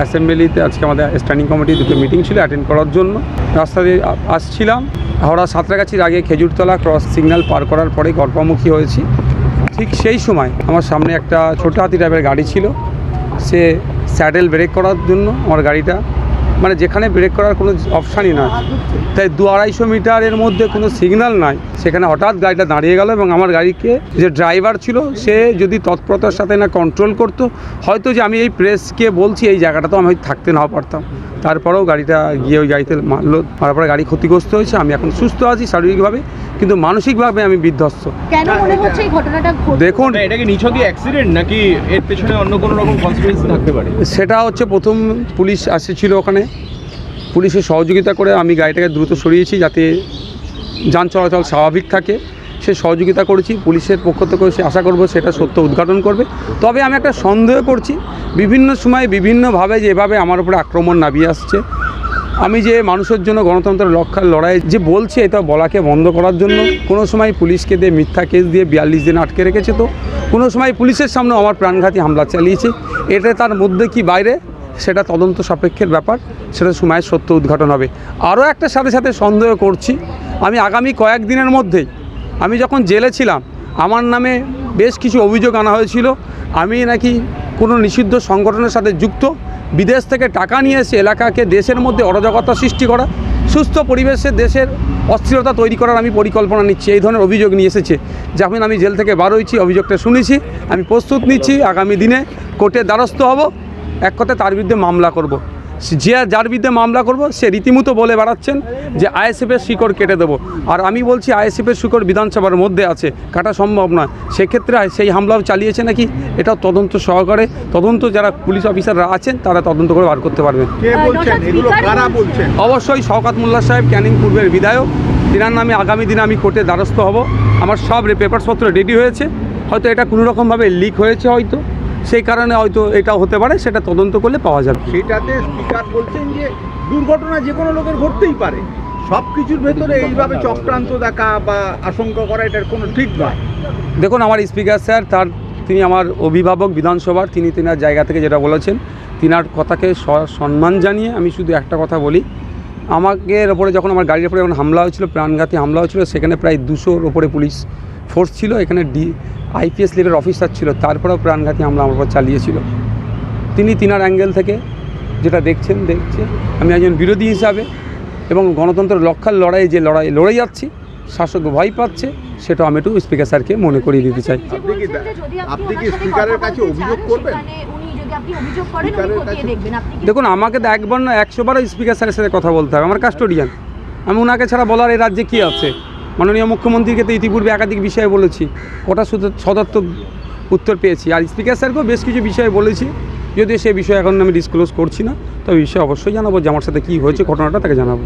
অ্যাসেম্বলিতে আজকে আমাদের standing committee দুটো মিটিং ছিল অ্যাটেন্ড করার জন্য। রাস্তা দিয়ে আসছিলাম। হাওড়া সাঁতরাগাছির আগে খেজুরতলা ক্রস সিগন্যাল পার করার পরে গল্পামুখী হয়েছি। ঠিক সেই সময় আমার সামনে একটা ছোট হাতি টাইপের গাড়ি ছিল। সে স্যাডেল ব্রেক করার জন্য আমার গাড়িটা মানে যেখানে ব্রেক করার কোনো অপশানই নয় তাই দু আড়াইশো মিটারের মধ্যে কোনো সিগন্যাল নাই। সেখানে হঠাৎ গাড়িটা দাঁড়িয়ে গেল এবং আমার গাড়িকে যে ড্রাইভার ছিল, সে যদি তৎপরতার সাথে না কন্ট্রোল করতো, হয়তো যে আমি এই প্রেসকে বলছি, এই জায়গাটা তো আমি থাকতে না পারতাম। তারপরেও গাড়িটা গিয়ে ওই গাড়িতে মারলো। তারপরে গাড়ি ক্ষতিগ্রস্ত হয়েছে। আমি এখন সুস্থ আছি শারীরিকভাবে। কিন্তু মানসিকভাবে আমি বিধ্বস্ত। কেন মনে হচ্ছে এই ঘটনাটা দেখুন এটা কি নিছকই অ্যাক্সিডেন্ট নাকি এর পেছনে অন্য কোনো রকম থাকতে পারে? সেটা হচ্ছে প্রথম পুলিশ এসেছিল ওখানে। পুলিশের সহযোগিতা করে আমি গাড়িটাকে দ্রুত সরিয়েছি যাতে যান চলাচল স্বাভাবিক থাকে। সে সহযোগিতা করেছি পুলিশের পক্ষ থেকে সে আশা করব সেটা সত্য উদ্ঘাটন করবে। তবে আমি একটা সন্দেহ করছি বিভিন্ন সময় বিভিন্নভাবে যেভাবে আমার উপরে আক্রমণ নামিয়ে আসছে আমি যে মানুষের জন্য গণতন্ত্রের রক্ষার লড়াই যে বলছি, এটা বলাকে বন্ধ করার জন্য। কোনো সময় পুলিশকে দিয়ে মিথ্যা কেস দিয়ে বিয়াল্লিশ দিন আটকে রেখেছে তো। কোনো সময় পুলিশের সামনে আমার প্রাণঘাতী হামলা চালিয়েছে। এটা তার মধ্যে কি বাইরে? সেটা তদন্ত সাপেক্ষের ব্যাপার। সেটা সময়ের সত্য উদ্ঘাটন হবে। আরও একটা সাথে সাথে সন্দেহ করছি। আমি আগামী কয়েকদিনের মধ্যেই আমি যখন জেলে ছিলাম, আমার নামে বেশ কিছু অভিযোগ আনা হয়েছিল। আমি নাকি কোনো নিষিদ্ধ সংগঠনের সাথে যুক্ত। বিদেশ থেকে টাকা নিয়ে এসে এলাকাকে দেশের মধ্যে অরাজকতা সৃষ্টি করা, সুস্থ পরিবেশে দেশের অস্থিরতা তৈরি করার আমি পরিকল্পনা নিচ্ছি। এই ধরনের অভিযোগ নিয়ে এসেছে। যখন আমি জেল থেকে বার হয়েছি, অভিযোগটা শুনেছি, আমি প্রস্তুত নিচ্ছি। আগামী দিনে কোর্টের দ্বারস্থ হব। এক কথায় তার বিরুদ্ধে মামলা করব। যে যার বিরুদ্ধে মামলা করব সে রীতিমতো বলে বেড়াচ্ছেন যে আইএসএফের শিকড় কেটে দেবো। আর আমি বলছি আইএসএফের শিকড় বিধানসভার মধ্যে আছে কাটা সম্ভব নয়। সেক্ষেত্রে সেই হামলাও চালিয়েছে নাকি? এটা তদন্ত সহকারে। তদন্ত যারা পুলিশ অফিসাররা আছেন তারা তদন্ত করে বার করতে পারবেন কে বলছেন? এগুলো কারা বলছেন। বলছেন? অবশ্যই শওকাত মোল্লা সাহেব ক্যানিং পূর্বের বিধায়ক। তিনার নামে আগামী দিনে আমি কোর্টে দ্বারস্থ হব। আমার সব পেপারসপত্র রেডি হয়েছে। হয়তো এটা কোনো রকমভাবে লিক হয়েছে হয়তো। সেই কারণে হয়তো এটা হতে পারে সেটা তদন্ত করলে পাওয়া যাবে। সেটাতে স্পিকার বলছেন যে দুর্ঘটনা যে কোনো লোকের ঘটতেই পারে। সব কিছুর ভেতরে এইভাবে চক্রান্ত দেখা বা আশঙ্কা করা এটার কোনো ঠিক নয়। দেখুন আমার স্পিকার স্যার তার তিনি আমার অভিভাবক বিধানসভার তিনি তিনার জায়গা থেকে যেটা বলেছেন তিনার কথাকে সম্মান জানিয়ে আমি শুধু একটা কথা বলি আমাকে ওপরে যখন, আমার গাড়ির ওপরে যখন হামলা হয়েছিল, প্রাণঘাতী হামলা হয়েছিল, সেখানে প্রায় দুশোর ওপরে পুলিশ ফোর্স ছিল, এখানে ডি আইপিএস লেভেল অফিসার ছিল, তারপরেও প্রাণঘাতী হামলা আমার উপর চালিয়েছিল তিনি তিনার অ্যাঙ্গেল থেকে যেটা দেখছেন, দেখছে, আমি একজন বিরোধী হিসাবে এবং গণতন্ত্রের রক্ষার লড়াই, যে লড়াই, লড়ে যাচ্ছি, শাসক ভয় পাচ্ছে, সেটা আমি একটু স্পিকার স্যারকে মনে করিয়ে দিতে চাই আপনি কি স্পিকারের কাছে অভিযোগ করবেন? সেখানে উনি যদি আপনি অভিযোগ করেন উনি খতিয়ে দেখবেন। আপনি কি দেখুন আমাকে তো একবার না একশো বারও স্পিকার স্যারের সাথে কথা বলতে হবে। আমার কাস্টোডিয়ান আমি ওনাকে ছাড়া বলার এই রাজ্যে কী আছে? মাননীয় মুখ্যমন্ত্রীকে তো ইতিপূর্বে একাধিক বিষয়ে বলেছি। ওটা শুধু সদর্থক উত্তর পেয়েছি। আর স্পিকার স্যারকেও বেশ কিছু বিষয়ে বলেছি। যদিও সে বিষয়ে এখন আমি ডিসক্লোজ করছি না তবে বিষয়ে অবশ্যই জানাব যে আমার সাথে কী হয়েছে ঘটনাটা তাকে জানাব।